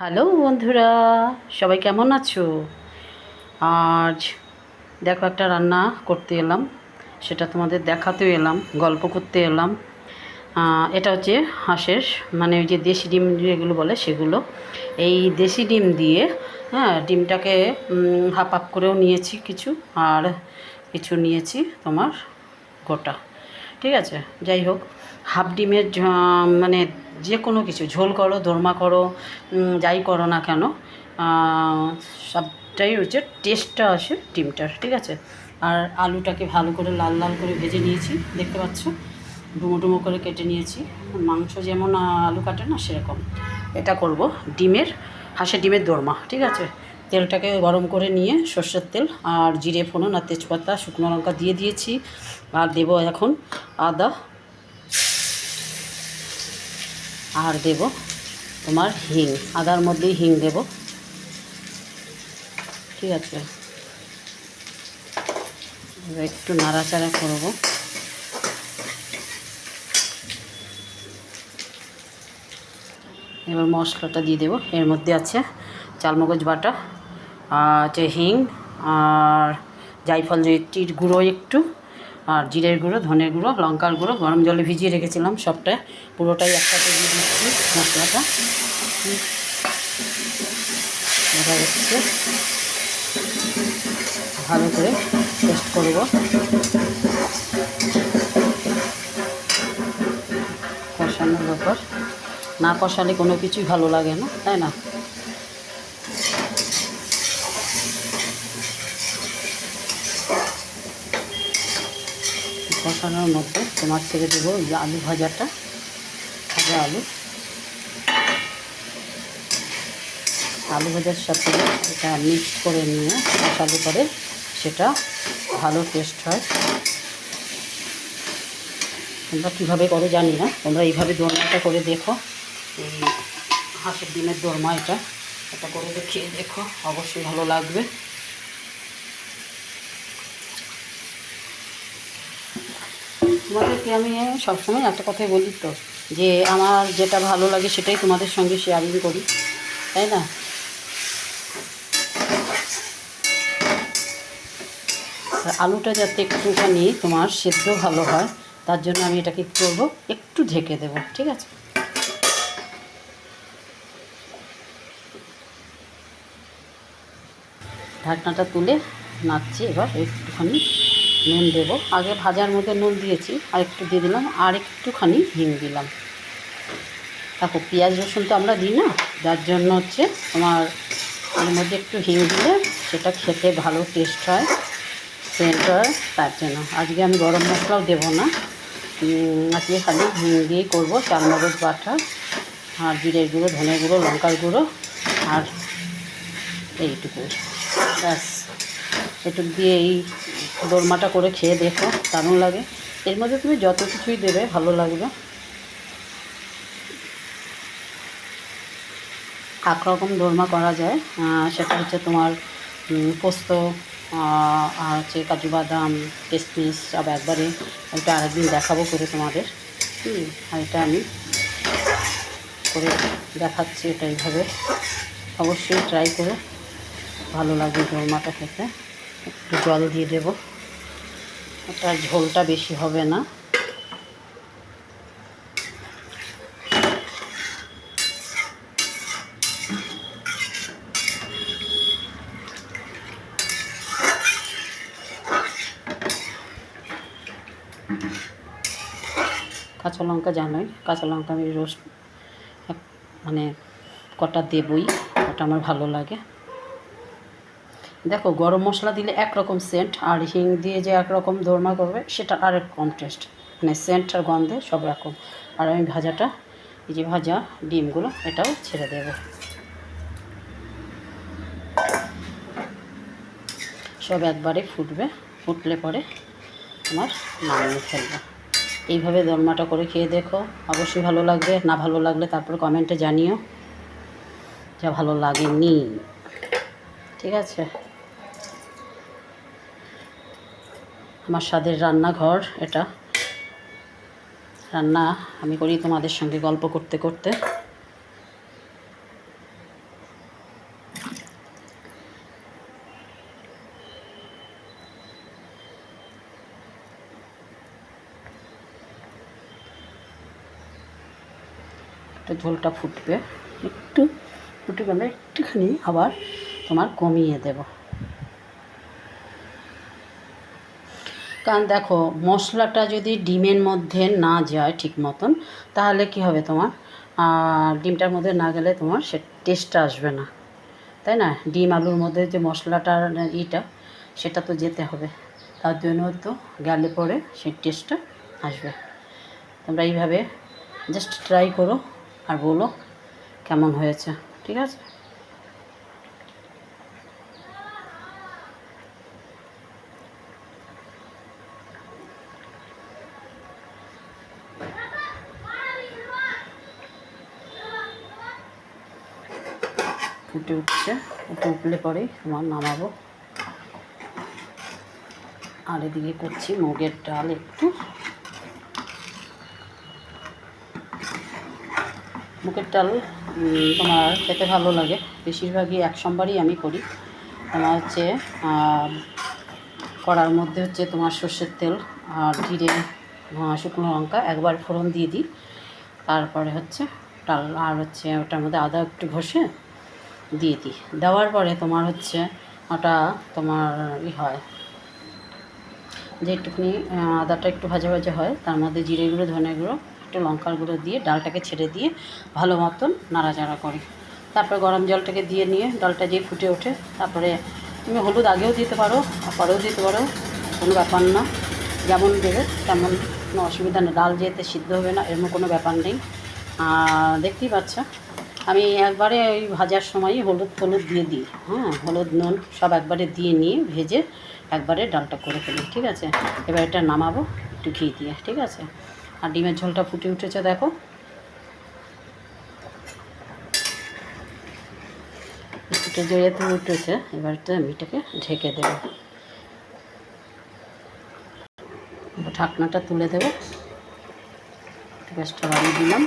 Hello বন্ধুরা, সবাই কেমন আছো? আজ দেখো একটা রান্না করতে এলাম, সেটা তোমাদের দেখাতেও এলাম, গল্প করতে এলাম। এটা হচ্ছে হাঁসের মানে ওই যে দেশি ডিম যেগুলো বলে সেগুলো। এই দেশি ডিম দিয়ে হ্যাঁ ডিমটাকে হাফ হাফ করেও নিয়েছি কিছু, আর কিছু নিয়েছি তোমার গোটা। ঠিক আছে, যাই হোক। হাফ ডিমের মানে যে কোনো কিছু, ঝোল করো, দোরমা করো যাই করো না কেন সবটাই হচ্ছে টেস্টটা আসে ডিমটার, ঠিক আছে? আর আলুটাকে ভালো করে লাল লাল করে ভেজে নিয়েছি, দেখতে পাচ্ছ? ডুমো ডুমো করে কেটে নিয়েছি। মাংস যেমন আলু কাটে না, সেরকম। এটা করব ডিমের, হাঁসের ডিমের দোরমা, ঠিক আছে? তেলটাকে গরম করে নিয়ে সর্ষের তেল আর জিরে ফোড়ন আর তেজপাতা, শুকনো লঙ্কা দিয়ে দিয়েছি আর দেবো এখন আদা। আর দেব তোমার হিং, আদার মধ্যেই হিং দেব। ঠিক আছে। একটু নাড়াচাড়া করব। এবার মশলাটা দিয়ে দেবো। এর মধ্যে আছে চালমগজ বাটা আছে হিং আর জাইফল টির গুঁড়ো একটু, আর জিরের গুঁড়ো, ধনের গুঁড়ো, লঙ্কার গুঁড়ো, গরম জলে ভিজিয়ে রেখেছিলাম সবটা। পুরোটাই একসাথে দিয়ে দিচ্ছি মশলাটা। এবার হচ্ছে ভালো করে পেস্ট করব। কষানোর ব্যাপার। না কষালে কোনো কিছুই ভালো লাগে না, তাই না? কষানোর মধ্যে তোমার ছেড়ে দেবো ওই আলু ভাজাটা, ভাজা আলু। আলু ভাজার সাথে এটা মিক্স করে নিয়ে কষালো করে সেটা ভালো টেস্ট হয়। তোমরা কীভাবে করো জানি না। তোমরা এইভাবে দোরমাটা করে দেখো। এই হাঁসের ডিমের দোরমা এটা। এটা করে দেখিয়ে দেখো। অবশ্যই ভালো লাগবে। তোমাদেরকে আমি সবসময় একটা কথাই বলি তো, যে আমার যেটা ভালো লাগে সেটাই তোমাদের সঙ্গে শেয়ারিং করি, তাই না? আলুটা যাতে একটুখানি তোমার সেদ্ধ ভালো হয়, তার জন্য আমি এটাকে কী করব? একটু ঢেকে দেবো, ঠিক আছে? ঢাকনাটা তুলে নাচছি এবার একটুখানি। নুন দেবো। আগে ভাজার মধ্যে নুন দিয়েছি, আর একটু দিয়ে দিলাম, আর একটুখানি হিং দিলাম। দেখো, পেঁয়াজ রসুন তো আমরা দিই না, যার জন্য হচ্ছে তোমার এর মধ্যে একটু হিং দিলে সেটা খেতে ভালো টেস্ট হয় সেন্ট হয়, তার জন্য। আজকে আমি গরম মশলাও দেবো না। আজকে খালি হিং দিয়েই করব চালমগজ বাটা, আর জিরের গুঁড়ো, ধনের গুঁড়ো, লঙ্কার গুঁড়ো, আর এইটুকু ব্যাস, এটুক দিয়ে এই দোরমাটা করে খেয়ে দেখো দারুণ লাগে। এর মধ্যে তুমি যত কিছুই দেবে ভালো লাগবে। এক রকম দোরমা করা যায়। সেটা হচ্ছে তোমার পোস্ত আর হচ্ছে কাজু বাদাম কিশমিশ সব একবারে এটা আরেকদিন দেখাবো করে তোমাদের। হুম, আর এটা আমি করে দেখাচ্ছি এটা এইভাবে। অবশ্যই ট্রাই করো ভালো লাগবে দোরমাটা খেতে। একটু জল দিয়ে দেবো। এটা ঝোলটা বেশি হবে না। কাঁচা লঙ্কা জানোই, কাঁচা লঙ্কা আমি রোস্ট মানে কটা দেবই, ওটা আমার ভালো লাগে। দেখো গরম মশলা দিলে একরকম সেন্ট আর হিং দিয়ে যে একরকম দোরমা করবে, সেটা আর কম টেস্ট মানে সেন্ট আর গন্ধে সব রকম। আর আমি ভাজাটা, এই যে ভাজা ডিমগুলো, এটাও ছেড়ে দেবো। সব একবারে ফুটবে, ফুটলে পরে আমার নামিয়ে ফেলব। এইভাবে দোরমাটা করে খেয়ে দেখো। অবশ্যই ভালো লাগবে, না ভালো লাগলে তারপর কমেন্টে জানিও। যা ভালো লাগেনি। ঠিক আছে। আমার স্বাদের রান্নাঘর এটা। রান্না আমি করি তোমাদের সঙ্গে গল্প করতে করতে। একটু ঝোলটা ফুটবে। একটু ফুটে গেলে একটুখানি আবার তোমার কমিয়ে দেবো। কারণ দেখো, মশলাটা যদি ডিমের মধ্যে না যায় ঠিক মতন, তাহলে কি হবে তোমার? ডিমটার মধ্যে না গেলে তোমার সে টেস্টটা আসবে না। তাই না? ডিম আলুর মধ্যে যে মশলাটার ইটা, সেটা তো যেতে হবে। তার জন্য তো গেলে পরে সেই টেস্টটা আসবে। তোমরা এইভাবে জাস্ট ট্রাই করো আর বলো কেমন হয়েছে, ঠিক আছে? ফুটে উঠছে। ফুটে উঠলে পরে তোমার নামাবো। আর এদিকে করছি মুগের ডাল একটু। মুগের ডাল তোমার খেতে ভালো লাগে। বেশিরভাগই এক সোমবারই আমি করি। তোমার হচ্ছে কড়ার মধ্যে হচ্ছে তোমার সর্ষের তেল আর জিরে শুকনো লঙ্কা একবার ফোড়ন দিয়ে দিই। তারপরে হচ্ছে ডাল, আর হচ্ছে ওটার মধ্যে আদা একটু ঘষে দিয়ে দিই। দেওয়ার পরে তোমার হচ্ছে ওটা তোমার ই হয়। যে একটুখানি আদাটা একটু ভাজা ভাজা হয়, তার মধ্যে জিরে গুঁড়ো, ধনে গুঁড়ো, একটু লঙ্কার গুঁড়ো দিয়ে ডালটাকে ছেড়ে দিয়ে ভালো মতন নাড়াচাড়া করি। তারপরে গরম জলটাকে দিয়ে নিয়ে ডালটা যেই ফুটে ওঠে, তারপরে তুমি হলুদ আগেও দিতে পারো পরেও দিতে পারো, কোনো ব্যাপার না। যেমন দেবে, তেমন কোনো অসুবিধা নেই। ডাল যেতে সিদ্ধ হবে না, এরকম কোনো ব্যাপার নেই। দেখতেই পাচ্ছ আমি একবারে ওই ভাজার সময় হলুদ হলুদ দিয়ে দিই। হ্যাঁ হলুদ, নুন সব একবারে দিয়ে নিয়ে ভেজে একবারে ডালটা করে ফেলি, ঠিক আছে? এবার এটা নামাবো, একটু ঘি দিয়ে, ঠিক আছে? আর ডিমের ঝোলটা ফুটে উঠেছে, দেখো। ফুটে যেহেতু উঠেছে, এবার তো আমি এটাকে ঢেকে দেবো। ঢাকনাটা তুলে দেবো। গ্যাসটা বাড়িয়ে দিলাম।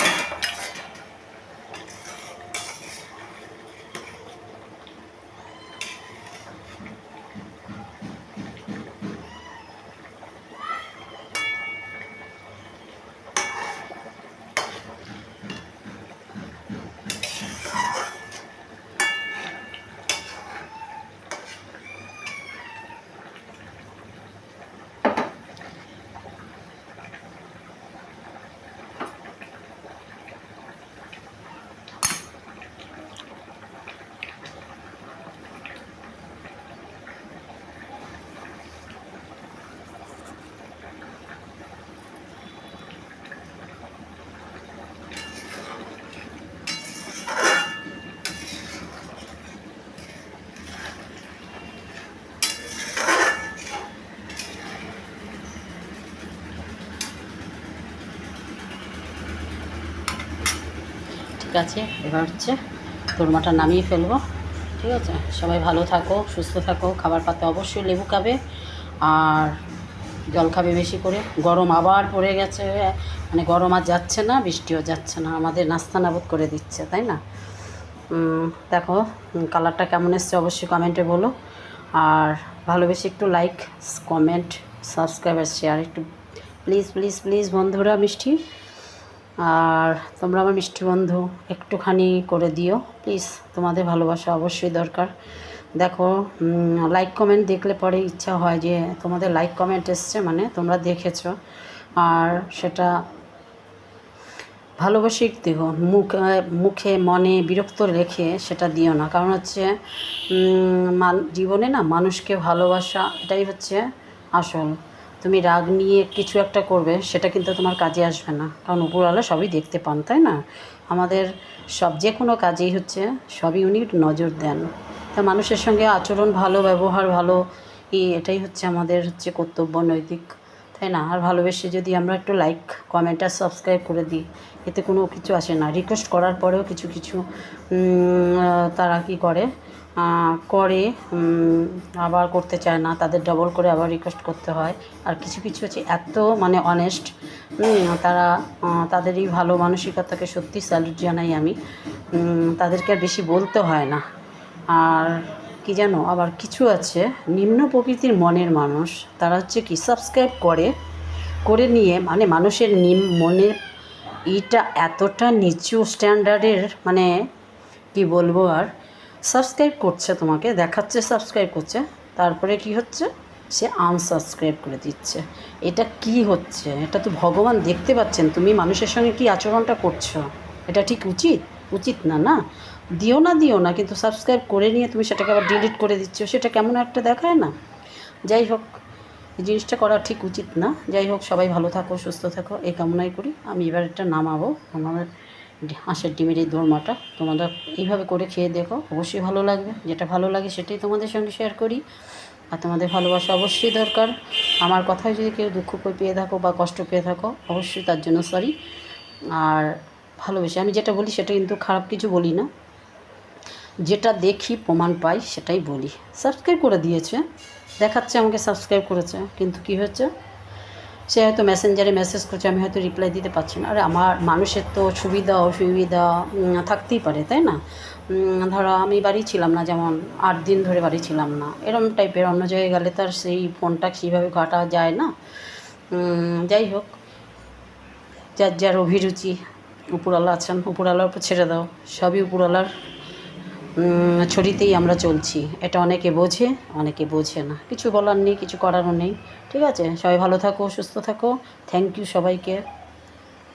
ঠিক আছে এবার হচ্ছে তোরমাটা নামিয়ে ফেলব। ঠিক আছে? সবাই ভালো থাকো, সুস্থ থাকো, খাবার পাতে অবশ্যই লেবু খাবে। আর জল খাবে বেশি করে। গরম আবার পড়ে গেছে। মানে গরম আর যাচ্ছে না, বৃষ্টিও যাচ্ছে না। আমাদের নাস্তা নাবুদ করে দিচ্ছে, তাই না? দেখো কালারটা কেমন এসছে অবশ্যই কমেন্টে বলো। আর ভালোবেসে একটু লাইক কমেন্ট সাবস্ক্রাইব আর শেয়ার একটু প্লিজ প্লিজ প্লিজ বন্ধুরা, মিষ্টি। আর তোমরা আমার মিষ্টি বন্ধু, একটুখানি করে দিও। প্লিজ তোমাদের ভালোবাসা অবশ্যই দরকার। দেখো লাইক কমেন্ট দেখলে পরে ইচ্ছা হয় যে তোমাদের লাইক কমেন্ট এসছে মানে তোমরা দেখেছ। আর সেটা ভালোবাসি দেখো মুখ, মুখে, মনে বিরক্ত রেখে সেটা দিও না। কারণ হচ্ছে জীবনে না মানুষকে ভালোবাসা, এটাই হচ্ছে আসল। তুমি রাগ নিয়ে কিছু একটা করবে, সেটা কিন্তু তোমার কাজে আসবে না। কারণ উপরওয়ালা সবই দেখতে পান, তাই না? আমাদের সব যে কোনো কাজেই হচ্ছে, সবই উনি নজর দেন। তা মানুষের সঙ্গে আচরণ ভালো, ব্যবহার ভালো, এই এটাই হচ্ছে আমাদের হচ্ছে কর্তব্য নৈতিক, তাই না? আর ভালোবেসে যদি আমরা একটু লাইক কমেন্ট আর সাবস্ক্রাইব করে দিই, এতে কোনো কিছু আসে না। রিকোয়েস্ট করার পরেও কিছু কিছু তারা কি করে? করে আবার করতে চায় না, তাদের ডবল করে আবার রিকোয়েস্ট করতে হয়। আর কিছু কিছু হচ্ছে এত মানে অনেস্ট তারা তাদেরই ভালো মানসিকতাকে সত্যি স্যালুট জানাই আমি। তাদেরকে আর বেশি বলতে হয় না। আর কি জানো, আবার কিছু আছে, নিম্ন প্রকৃতির মনের মানুষ, তারা হচ্ছে কি সাবস্ক্রাইব করে করে নিয়ে মানে মানুষের নিম মনের এইটা এতটা নিচু স্ট্যান্ডার্ডের মানে কি বলব আর সাবস্ক্রাইব করছে তোমাকে, দেখাচ্ছে, সাবস্ক্রাইব করছে, তারপরে কি হচ্ছে? সে আনসাবস্ক্রাইব করে দিচ্ছে। এটা কি হচ্ছে? এটা তো ভগবান দেখতে পাচ্ছেন। তুমি মানুষের সঙ্গে কি আচরণটা করছ? এটা ঠিক উচিত? উচিত না না? দিও না দিও না, কিন্তু সাবস্ক্রাইব করে নিয়ে তুমি সেটাকে আবার ডিলিট করে দিচ্ছ। সেটা কেমন একটা দেখায় না? যাই হোক, এই জিনিসটা করা ঠিক উচিত না। যাই হোক, সবাই ভালো থাকো, সুস্থ থাকো, এই কামনাই করি। আমি এবার একটা নামাবো। আমাদের হাঁসের ডিমের এই দোরমাটা তোমরা এইভাবে করে খেয়ে দেখো। অবশ্যই ভালো লাগবে। যেটা ভালো লাগে সেটাই তোমাদের সঙ্গে শেয়ার করি। আর তোমাদের ভালোবাসা অবশ্যই দরকার। আমার কথায় যদি কেউ দুঃখ পেয়ে থাকো বা কষ্ট পেয়ে থাকো, অবশ্যই তার জন্য সরি আর ভালোবেসে, আমি যেটা বলি সেটা কিন্তু খারাপ কিছু বলি না। যেটা দেখি, প্রমাণ পাই, সেটাই বলি। সাবস্ক্রাইব করে দিয়েছে। দেখাচ্ছে, আমাকে সাবস্ক্রাইব করেছে। কিন্তু কি হচ্ছে সে হয়তো মেসেঞ্জারে মেসেজ করছে, আমি হয়তো রিপ্লাই দিতে পারছি না। আরে, আমার মানুষের তো সুবিধা, অসুবিধা থাকতেই পারে, তাই না? ধরো, আমি বাড়ি ছিলাম না, যেমন আট দিন ধরে বাড়ি ছিলাম না। এরম টাইপের অন্য জায়গায় গেলে তার সেই ফোনটা সেইভাবে কাটা যায় না। যাই হোক, যার যার অভিরুচি, উপরওয়ালা আছেন, উপরওয়ালার উপর ছেড়ে দাও। সবই উপরওয়ালার ছড়িতেই আমরা চলছি। এটা অনেকে বোঝে অনেকে বোঝে না। কিছু বলার নেই, কিছু করারও নেই। ঠিক আছে? সবাই ভালো থাকো সুস্থ থাকো। থ্যাংক ইউ সবাইকে।